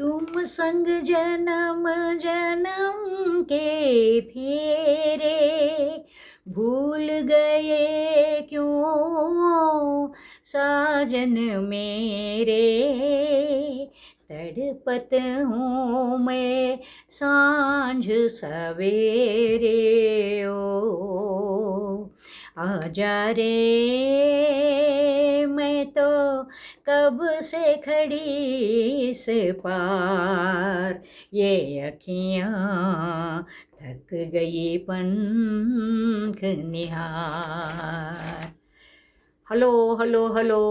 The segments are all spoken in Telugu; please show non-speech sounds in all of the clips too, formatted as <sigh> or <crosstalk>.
तुम संग जन्म जन्म के फेरे भूल गए क्यों? साजन मेरे, तड़पत हूँ मैं साँझ सवेरे। ओ आजा रे मैं तो कब से खड़ी इस पार ये अखियाँ थक गई पंख निहार హలో హలో హలో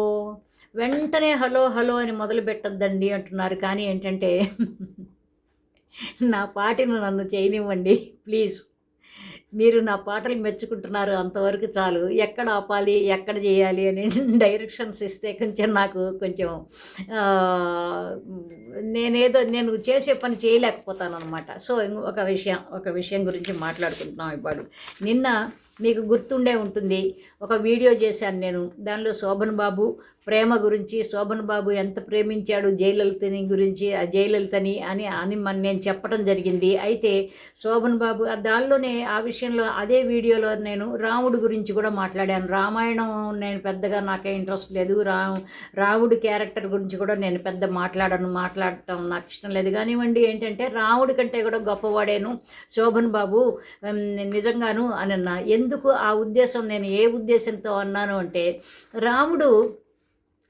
వెంటనే హలో హలో అని మొదలు పెట్టద్దండి అంటున్నారు కానీ ఏంటంటే నా పాటను నన్ను చేయనివ్వండి ప్లీజ్ మీరు నా పాటలు మెచ్చుకుంటున్నారు అంతవరకు చాలు. ఎక్కడ ఆపాలి ఎక్కడ చేయాలి అని డైరెక్షన్స్ <laughs> ఇస్తే కొంచెం నాకు కొంచెం నేనేదో నేను చేసే పని చేయలేకపోతాను అనమాట సో ఒక విషయం ఒక విషయం గురించి మాట్లాడుకుంటున్నాం ఇప్పుడు నిన్న మీకు గుర్తుండే ఉంటుంది ఒక వీడియో చేశాను నేను. దానిలో శోభన్ బాబు ప్రేమ గురించి శోభన్ బాబు ఎంత ప్రేమించాడు జయలలితని గురించి ఆ జయలలితని అని అని నేను చెప్పడం జరిగింది. అయితే శోభన్ బాబు ఆ దానిలోనే ఆ విషయంలో అదే వీడియోలో నేను రాముడు గురించి కూడా మాట్లాడాను. రామాయణం నేను పెద్దగా నాకే ఇంట్రెస్ట్ లేదు. రా రాముడు క్యారెక్టర్ గురించి కూడా నేను పెద్ద మాట్లాడను మాట్లాడటం నాకు ఇష్టం లేదు. కానివ్వండి ఏంటంటే రాముడి కంటే కూడా గొప్పవాడేను శోభన్ బాబు. నిజంగాను అని అన్నా. ఎందుకు ఆ ఉద్దేశం నేను ఏ ఉద్దేశంతో అన్నాను అంటే రాముడు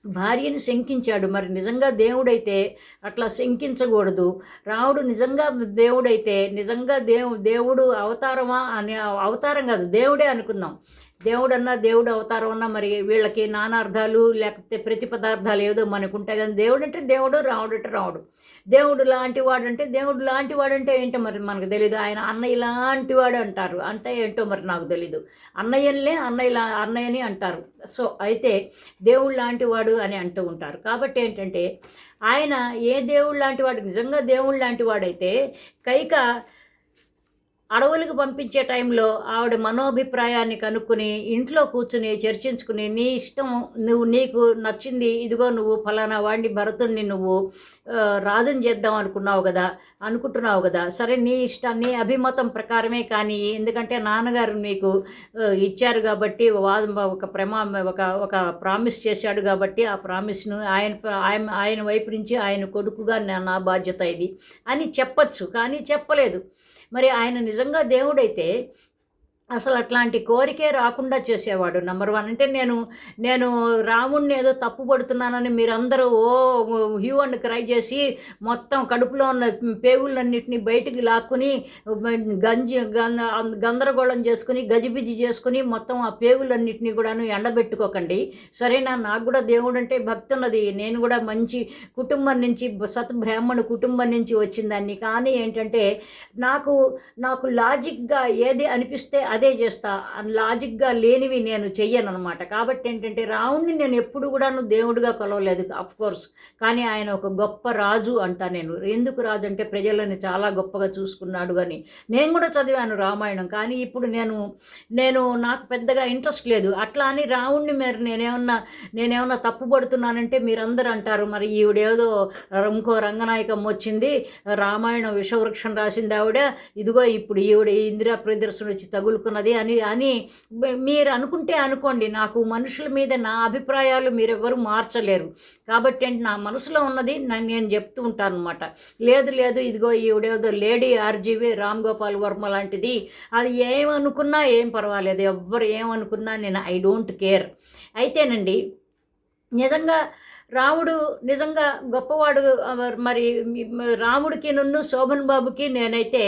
భార్యని శంకించాడు. మరి నిజంగా దేవుడైతే అట్లా శంకించకూడదు. రాముడు నిజంగా దేవుడైతే నిజంగా దేవు దేవుడు అవతారమా అని అవతారం కాదు దేవుడే అనుకుందాం. దేవుడన్నా దేవుడు అవతారం అన్నా మరి వీళ్ళకి నానార్థాలు లేకపోతే ప్రతి పదార్థాలు ఏదో మనకు ఉంటాయి కానీ దేవుడు అంటే దేవుడు రావుడు అంటే రావుడు. దేవుడు లాంటి వాడు అంటే దేవుడు లాంటి వాడు అంటే ఏంటో మరి మనకు తెలియదు ఆయన అన్నయ్య లాంటి వాడు అంటారు. అంటే ఏంటో మరి నాకు తెలీదు. అన్నయ్యలే అన్నయ్య లా- అన్నయ్యని అంటారు. సో అయితే దేవుడు లాంటి వాడు అని అంటూ ఉంటారు. కాబట్టి ఏంటంటే ఆయన ఏ దేవుడు లాంటి వాడు నిజంగా దేవుడు లాంటి వాడైతే కైక అడవులకు పంపించే టైంలో ఆవిడ మనోభిప్రాయాన్ని కనుక్కుని ఇంట్లో కూర్చుని చర్చించుకుని నీ ఇష్టం నువ్వు నీకు నచ్చింది ఇదిగో నువ్వు ఫలానా వాడిని భరతుణ్ణి నువ్వు రాజుని చేద్దాం అనుకున్నావు కదా అనుకుంటున్నావు కదా. సరే నీ ఇష్టం నీ అభిమతం ప్రకారమే కానీ ఎందుకంటే నాన్నగారు నీకు ఇచ్చారు కాబట్టి వాదం ఒక ప్రమా ఒక ఒక ప్రామిస్ చేశాడు కాబట్టి ఆ ప్రామిస్ను ఆయన ఆయన ఆయన వైపు నుంచి ఆయన కొడుకుగా నా నా బాధ్యత ఇది. అని చెప్పచ్చు కానీ చెప్పలేదు. మరి ఆయన నిజంగా దేవుడైతే అసలు అట్లాంటి కోరికే రాకుండా చేసేవాడు. నెంబర్ వన్ అంటే నేను నేను రాముణ్ణి ఏదో తప్పు పడుతున్నానని మీరందరూ ఓ హ్యూ అండ్ క్రై చేసి మొత్తం కడుపులో ఉన్న పేగులన్నింటినీ బయటికి లాక్కుని గంజి గంద- గందరగోళం చేసుకుని గజిబిజి చేసుకుని మొత్తం ఆ పేగులన్నింటినీ కూడాను ఎండబెట్టుకోకండి. సరేనా? నాకు కూడా దేవుడు అంటే భక్తి ఉన్నది నేను కూడా మంచి కుటుంబం నుంచి సత్ బ్రాహ్మణ కుటుంబం నుంచి వచ్చిందాన్ని కానీ ఏంటంటే నాకు నాకు లాజిక్గా ఏది అనిపిస్తే అదే చేస్తా లాజిక్గా లేనివి నేను చెయ్యను అనమాట కాబట్టి ఏంటంటే రావుణ్ణి నేను ఎప్పుడు కూడాను దేవుడిగా కొలవలేదు అఫ్ కోర్స్ కానీ ఆయన ఒక గొప్ప రాజు అంటా నేను. ఎందుకు రాజు అంటే ప్రజలని చాలా గొప్పగా చూసుకున్నాడు అని. నేను కూడా చదివాను రామాయణం కానీ ఇప్పుడు నేను నేను నాకు పెద్దగా ఇంట్రెస్ట్ లేదు. అట్లా అని రావుణ్ణి మరి నేనేమన్నా నేనేమన్నా తప్పుపడుతున్నానంటే మీరందరూ అంటారు మరి ఈవిడేదో ఇంకో రంగనాయకం వచ్చింది రామాయణం విషవృక్షం రాసింది ఆవిడ. ఇదిగో ఇప్పుడు ఈవిడ ఇందిరా ప్రదర్శన వచ్చి తగులుకున్నది అని అని మీరు అనుకుంటే అనుకోండి నాకు మనుషుల మీద నా అభిప్రాయాలు మీరెవ్వరూ మార్చలేరు. కాబట్టి ఏంటి నా మనసులో ఉన్నది నేను చెప్తూ ఉంటాను అనమాట లేదు లేదు ఇదిగో ఈవిడేదో లేడీ ఆర్జీవి రామ్ గోపాల్ వర్మ లాంటిది. అది ఏమనుకున్నా ఏం పర్వాలేదు. ఎవ్వరు ఏమనుకున్నా నేను ఐ డోంట్ కేర్. అయితేనండి నిజంగా రాముడు నిజంగా గొప్పవాడు మరి రాముడికి నన్ను శోభన్ బాబుకి నేనైతే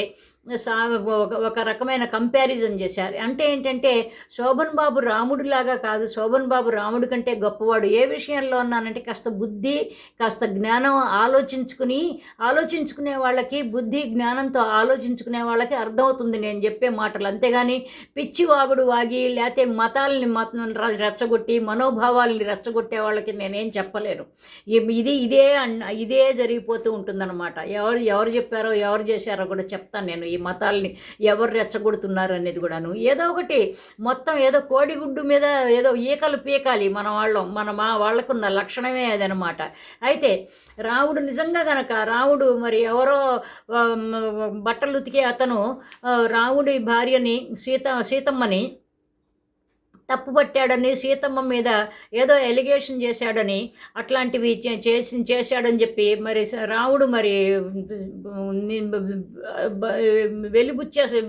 ఒక ఒక రకమైన కంపారిజన్ చేశారు. అంటే ఏంటంటే శోభన్ బాబు రాముడిలాగా కాదు శోభన్ బాబు రాముడి కంటే గొప్పవాడు. ఏ విషయంలో ఉన్నానంటే కాస్త బుద్ధి కాస్త జ్ఞానం ఆలోచించుకుని ఆలోచించుకునే వాళ్ళకి బుద్ధి జ్ఞానంతో ఆలోచించుకునే వాళ్ళకి అర్థమవుతుంది నేను చెప్పే మాటలు. అంతేగాని పిచ్చి వాగుడు వాగి లేకపోతే మతాలని మత రెచ్చగొట్టి మనోభావాలని రెచ్చగొట్టే వాళ్ళకి నేనేం చెప్పలేను. ఇది ఇదే అన్- ఇదే జరిగిపోతూ ఉంటుందన్నమాట. ఎవరు ఎవరు చెప్పారో ఎవరు చేశారో కూడా చెప్తాను నేను. ఈ మతాలని ఎవరు రెచ్చగొడుతున్నారు అనేది కూడాను. ఏదో ఒకటి మొత్తం ఏదో కోడిగుడ్డు మీద ఏదో ఈకలు పీకాలి మన వాళ్ళం మన మా వాళ్ళకున్న లక్షణమే అదనమాట. అయితే రాముడు నిజంగా గనక రాముడు మరి ఎవరో బట్టలు ఉతికే అతను రావుడి రాముడి భార్యని సీత సీతమ్మని తప్పుపట్టాడని సీతమ్మ మీద ఏదో ఎలిగేషన్ చేశాడని అట్లాంటివి చే- చేసి చేశాడని చెప్పి మరి రాముడు మరి వెలిబుచ్చేసి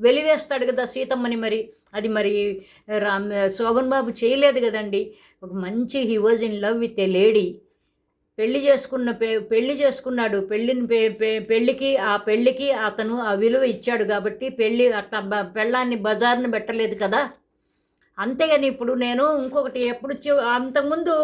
వెలివేస్తాడు కదా సీతమ్మని మరి. అది మరి రామ్ శోభన్ బాబు చేయలేదు కదండి. ఒక మంచి he was in love with a lady. పెళ్ళి చేసుకున్న పె- పెళ్ళి చేసుకున్నాడు. పెళ్ళిని పెళ్ళికి ఆ పెళ్ళికి అతను ఆ విలువ ఇచ్చాడు కాబట్టి పెళ్ళి అట్లా బ- పెళ్ళాన్ని బజార్ని పెట్టలేదు కదా. అంతేగాని ఇప్పుడు నేను ఇంకొకటి ఎప్పుడు చూ- అంతకుముందు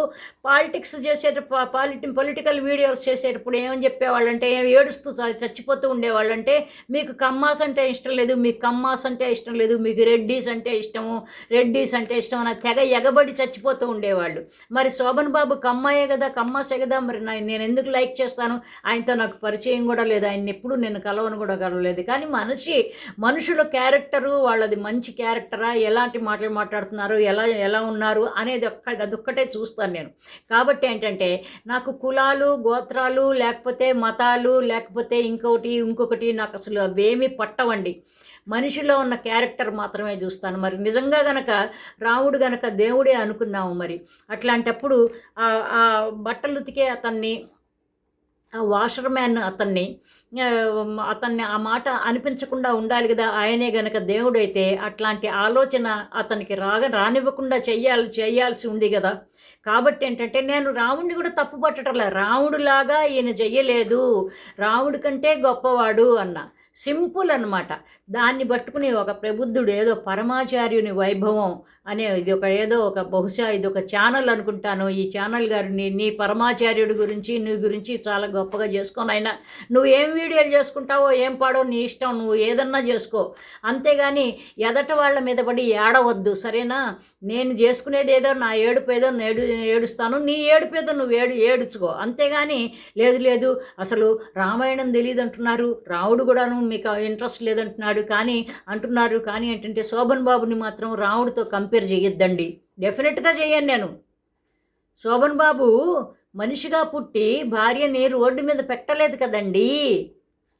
పాలిటిక్స్ చేసేట పాలిటి పొలిటికల్ వీడియోస్ చేసేటప్పుడు ఏమని చెప్పేవాళ్ళంటే ఏం ఏడుస్తూ చచ్చిపోతూ ఉండేవాళ్ళంటే మీకు కమ్మాస్ అంటే ఇష్టం లేదు మీకు కమ్మాస్ అంటే ఇష్టం లేదు మీకు రెడ్డీస్ అంటే ఇష్టము రెడ్డీస్ అంటే ఇష్టం అని తెగ ఎగబడి చచ్చిపోతూ ఉండేవాళ్ళు. మరి శోభన్ బాబు కమ్మాయే కదా కమ్మాసే కదా మరి నేను ఎందుకు లైక్ చేస్తాను? ఆయనతో నాకు పరిచయం కూడా లేదు ఆయన ఎప్పుడు నేను కలవను కూడా కలవలేదు. కానీ మనిషి మనుషుల క్యారెక్టరు వాళ్ళది మంచి క్యారెక్టరా? ఎలాంటి మాటలు మాట్లాడుతున్నారు ఎలా ఎలా ఉన్నారు అనేది ఒక్క అదొక్కటే చూస్తాను నేను. కాబట్టి ఏంటంటే నాకు కులాలు గోత్రాలు లేకపోతే మతాలు లేకపోతే ఇంకొకటి ఇంకొకటి నాకు అసలు అవేమీ పట్టవండి. మనిషిలో ఉన్న క్యారెక్టర్ మాత్రమే చూస్తాను. మరి నిజంగా గనక రాముడు గనక దేవుడే అనుకుందాము మరి. అట్లాంటప్పుడు ఆ- ఆ బట్టలు ఉతికే అతన్ని ఆ వాషర్ మ్యాన్ అతన్ని అతన్ని ఆ మాట అనిపించకుండా ఉండాలి కదా ఆయనే గనక దేవుడైతే అట్లాంటి ఆలోచన అతనికి రాగ రానివ్వకుండా చెయ్యాలి చేయాల్సి ఉంది కదా. కాబట్టి ఏంటంటే నేను రాముడిని కూడా తప్పు పట్టటంలే రాముడిలాగా ఈయన చెయ్యలేదు రాముడి కంటే గొప్పవాడు అన్న. సింపుల్ అన్నమాట. దాన్ని పట్టుకుని ఒక ప్రబుద్ధుడు ఏదో పరమాచార్యుని వైభవం అనే ఇది ఒక ఏదో ఒక బహుశా ఇది ఒక ఛానల్ అనుకుంటాను. ఈ ఛానల్ గారు నీ పరమాచార్యుడి గురించి నీ గురించి చాలా గొప్పగా చేసుకొని. అయినా నువ్వు ఏం వీడియోలు చేసుకుంటావో ఏం పాడో నీ ఇష్టం నువ్వు ఏదన్నా చేసుకో. అంతేగాని ఎదట వాళ్ళ మీద పడి ఏడవద్దు. సరేనా? నేను చేసుకునేది ఏదో నా ఏడుపు ఏదో ఏడు ఏడుస్తాను. నీ ఏడుపు ఏదో నువ్వు ఏడు ఏడుచుకో. అంతేగాని లేదు లేదు. అసలు రామాయణం తెలియదు అంటున్నారు రాముడు కూడాను మీకు ఇంట్రెస్ట్ లేదంటున్నాడు కానీ అంటున్నారు కానీ ఏంటంటే శోభన్ బాబుని మాత్రం రాముడితో కంపేర్ చేయొద్దండి. డెఫినెట్గా చేయను నేను. శోభన్ బాబు మనిషిగా పుట్టి భార్యని రోడ్డు మీద పెట్టలేదు కదండీ.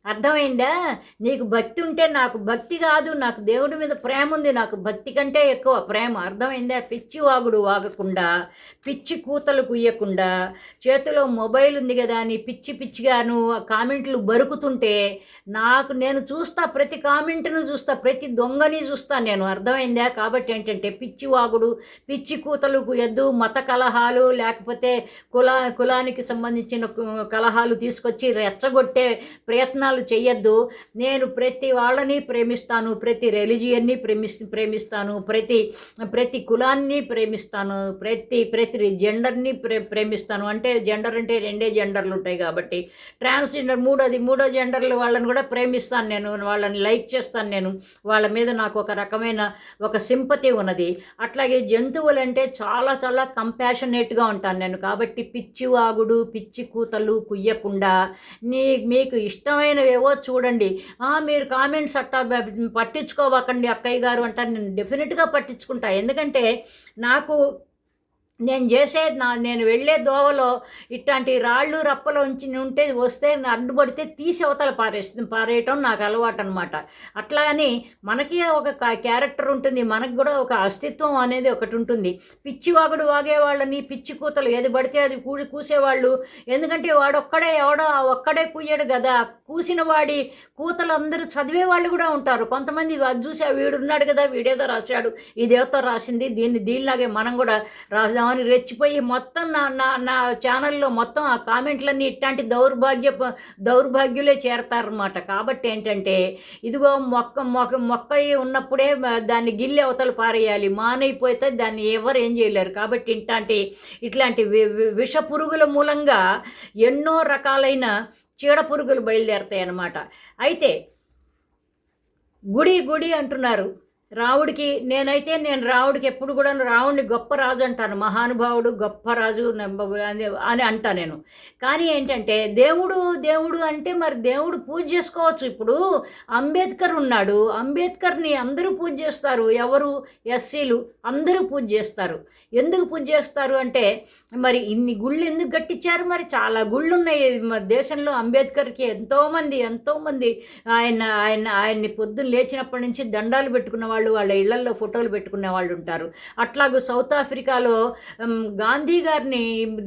అర్థమైందా? నీకు భక్తి ఉంటే నాకు భక్తి కాదు నాకు దేవుడి మీద ప్రేమ ఉంది నాకు భక్తి కంటే ఎక్కువ ప్రేమ. అర్థమైందా? పిచ్చి వాగుడు వాగకుండా పిచ్చి కూతలు కుయ్యకుండా చేతిలో మొబైల్ ఉంది కదా అని పిచ్చి పిచ్చిగాను కామెంట్లు బరుకుతుంటే నాకు నేను చూస్తా ప్రతి కామెంట్ను చూస్తా ప్రతి దొంగని చూస్తా నేను. అర్థమైందా? కాబట్టి ఏంటంటే పిచ్చి వాగుడు పిచ్చి కూతలు కుయ్యద్దు మత కలహాలు లేకపోతే కులా కులానికి సంబంధించిన కు- కలహాలు తీసుకొచ్చి రెచ్చగొట్టే ప్రయత్నాలు చేయొద్దు నేను ప్రతి వాళ్ళని ప్రేమిస్తాను ప్రతి రెలిజియన్ని ప్రేమి ప్రేమిస్తాను ప్రతి ప్రతి కులాన్ని ప్రేమిస్తాను ప్రతి ప్రతి జెండర్ని ప్రే ప్రేమిస్తాను. అంటే జెండర్ అంటే రెండే జెండర్లు ఉంటాయి కాబట్టి. ట్రాన్స్జెండర్ మూడోది మూడో జెండర్లు వాళ్ళని కూడా ప్రేమిస్తాను నేను వాళ్ళని లైక్ చేస్తాను నేను. వాళ్ళ మీద నాకు ఒక రకమైన ఒక సింపతి ఉన్నది. అట్లాగే జంతువులంటే చాలా చాలా కంపాషనేట్గా ఉంటాను నేను. కాబట్టి పిచ్చి వాగుడు పిచ్చి కూతలు కుయ్యకుండా నీ మీకు ఇష్టమైన ఏవో చూడండి. మీరు కామెంట్స్ అట్టా పట్టించుకోవకండి అక్కయ్య గారు అంటారు. నేను డెఫినెట్గా పట్టించుకుంటా. ఎందుకంటే నాకు నేను చేసే నా నేను వెళ్ళే దోవలో ఇట్లాంటి రాళ్ళు రప్పలు ఉంచి ఉంటే వస్తే అడ్డుపడితే తీసి అవతల పారేస్తుంది పారేయటం నాకు అలవాటు అనమాట అట్లా అని మనకి ఒక క్యారెక్టర్ ఉంటుంది మనకు కూడా ఒక అస్తిత్వం అనేది ఒకటి ఉంటుంది. పిచ్చి వాగుడు పిచ్చి కూతలు ఏది పడితే అది కూడి కూసేవాళ్ళు. ఎందుకంటే వాడొక్కడే ఎవడో ఆ ఒక్కడే కూయ్యాడు కదా. కూసిన వాడి కూతలు అందరూ చదివే వాళ్ళు కూడా ఉంటారు. కొంతమంది అది చూసి వీడున్నాడు కదా వీడేదో రాశాడు ఇదేదో రాసింది దీన్ని దీనిలాగే మనం కూడా అని రెచ్చిపోయి మొత్తం నా నా నా ఛానల్లో మొత్తం ఆ కామెంట్లన్నీ ఇట్లాంటి దౌర్భాగ్య దౌర్భాగ్యులే చేరతారనమాట కాబట్టి ఏంటంటే ఇదిగో మొక్క మొక్క మొక్క ఉన్నప్పుడే దాన్ని గిల్లి అవతలు పారేయాలి. మానైపోతే దాన్ని ఎవరు ఏం చేయలేరు. కాబట్టి ఇట్లాంటి ఇట్లాంటి వి- విష పురుగుల మూలంగా ఎన్నో రకాలైన చీడ పురుగులు బయలుదేరుతాయి అన్నమాట అయితే గుడి గుడి అంటున్నారు. రావుడికి నేనైతే నేను రావుడికి ఎప్పుడు కూడా రావుడిని గొప్ప రాజు అంటాను మహానుభావుడు గొప్ప రాజు అని- అని అంటా నేను. కానీ ఏంటంటే దేవుడు దేవుడు అంటే మరి దేవుడు పూజ చేసుకోవచ్చు. ఇప్పుడు అంబేద్కర్ ఉన్నాడు. అంబేద్కర్ని అందరూ పూజ చేస్తారు. ఎవరు? ఎస్సీలు అందరూ పూజ చేస్తారు. ఎందుకు పూజ చేస్తారు అంటే మరి ఇన్ని గుళ్ళు ఎందుకు గట్టించారు మరి చాలా గుళ్ళు ఉన్నాయి. మన దేశంలో అంబేద్కర్కి ఎంతోమంది ఎంతోమంది ఆయన ఆయన ఆయన్ని పొద్దున్న లేచినప్పటి నుంచి దండాలు పెట్టుకున్న వాళ్ళు వాళ్ళ ఇళ్ళల్లో ఫోటోలు పెట్టుకునే వాళ్ళు ఉంటారు. అట్లాగూ సౌత్ ఆఫ్రికాలో గాంధీ గారిని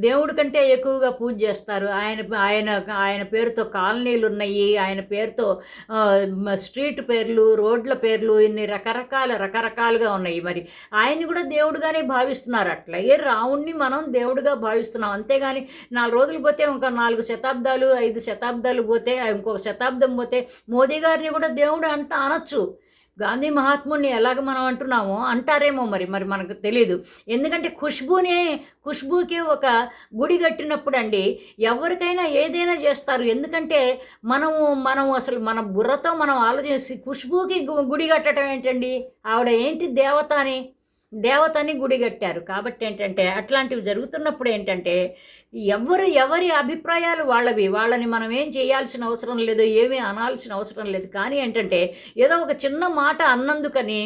దేవుడి కంటే ఎక్కువగా పూజ చేస్తారు. ఆయన ఆయన ఆయన పేరుతో కాలనీలు ఉన్నాయి. ఆయన పేరుతో స్ట్రీట్ పేర్లు రోడ్ల పేర్లు ఇన్ని రకరకాల రకరకాలుగా ఉన్నాయి మరి. ఆయన్ని కూడా దేవుడుగానే భావిస్తున్నారు. అట్లాగే రావుణ్ణి మనం దేవుడుగా భావిస్తున్నాం. అంతేగాని నాలుగు రోజులు పోతే ఇంకా నాలుగు శతాబ్దాలు ఐదు శతాబ్దాలు పోతే ఇంకొక శతాబ్దం పోతే మోదీ గారిని కూడా దేవుడు అంట అనొచ్చు. గాంధీ మహాత్ముడిని ఎలాగ మనం అంటున్నామో అంటారేమో మరి మరి మనకు తెలియదు ఎందుకంటే ఖుష్బూనే ఖుష్బూకి ఒక గుడి కట్టినప్పుడు అండి ఎవరికైనా ఏదైనా చేస్తారు. ఎందుకంటే మనము మనం అసలు మన బుర్రతో మనం ఆలోచించి ఖుష్బూకి గు- గుడి కట్టడం ఏంటండి? ఆవిడ ఏంటి దేవత అని దేవతని గుడి కట్టారు. కాబట్టి ఏంటంటే అట్లాంటివి జరుగుతున్నప్పుడు ఏంటంటే ఎవరు ఎవరి అభిప్రాయాలు వాళ్ళవి వాళ్ళని మనం ఏం చేయాల్సిన అవసరం లేదు ఏమీ అనాల్సిన అవసరం లేదు. కానీ ఏంటంటే ఏదో ఒక చిన్న మాట అన్నందుకని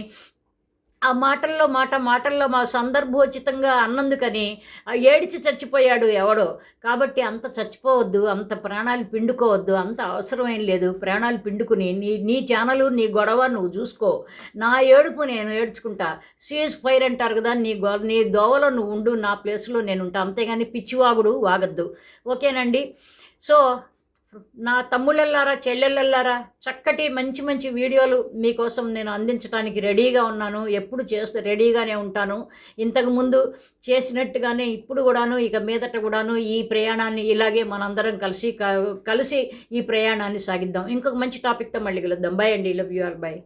ఆ మాటల్లో మాట మాటల్లో మా సందర్భోచితంగా అన్నందుకని ఆ ఏడిచి చచ్చిపోయాడు ఎవడో. కాబట్టి అంత చచ్చిపోవద్దు అంత ప్రాణాలు పిండుకోవద్దు అంత అవసరమేం లేదు. ప్రాణాలు పిండుకుని నీ నీ ఛానలు నీ గొడవ నువ్వు చూసుకో. నా ఏడుపు నేను ఏడ్చుకుంటా. సీజ్ ఫైర్ అంటారు కదా నీ గో నీ దోవలో నువ్వు ఉండు నా ప్లేస్లో నేను ఉంటా. అంతేగాని పిచ్చివాగుడు వాగద్దు. ఓకేనండి? సో నా తమ్ముళ్ళల్లారా చెల్లెళ్ళల్లారా చక్కటి మంచి మంచి వీడియోలు మీకోసం నేను అందించడానికి రెడీగా ఉన్నాను. ఎప్పుడు చేస్తూ రెడీగానే ఉంటాను. ఇంతకుముందు చేసినట్టుగానే ఇప్పుడు కూడాను ఇక మీదట కూడాను ఈ ప్రయాణాన్ని ఇలాగే మనందరం కలిసి క- కలిసి ఈ ప్రయాణాన్ని సాగిద్దాం. ఇంకొక మంచి టాపిక్తో మళ్ళీ కలుద్దాం. బాయ్ అండి. Love you are bye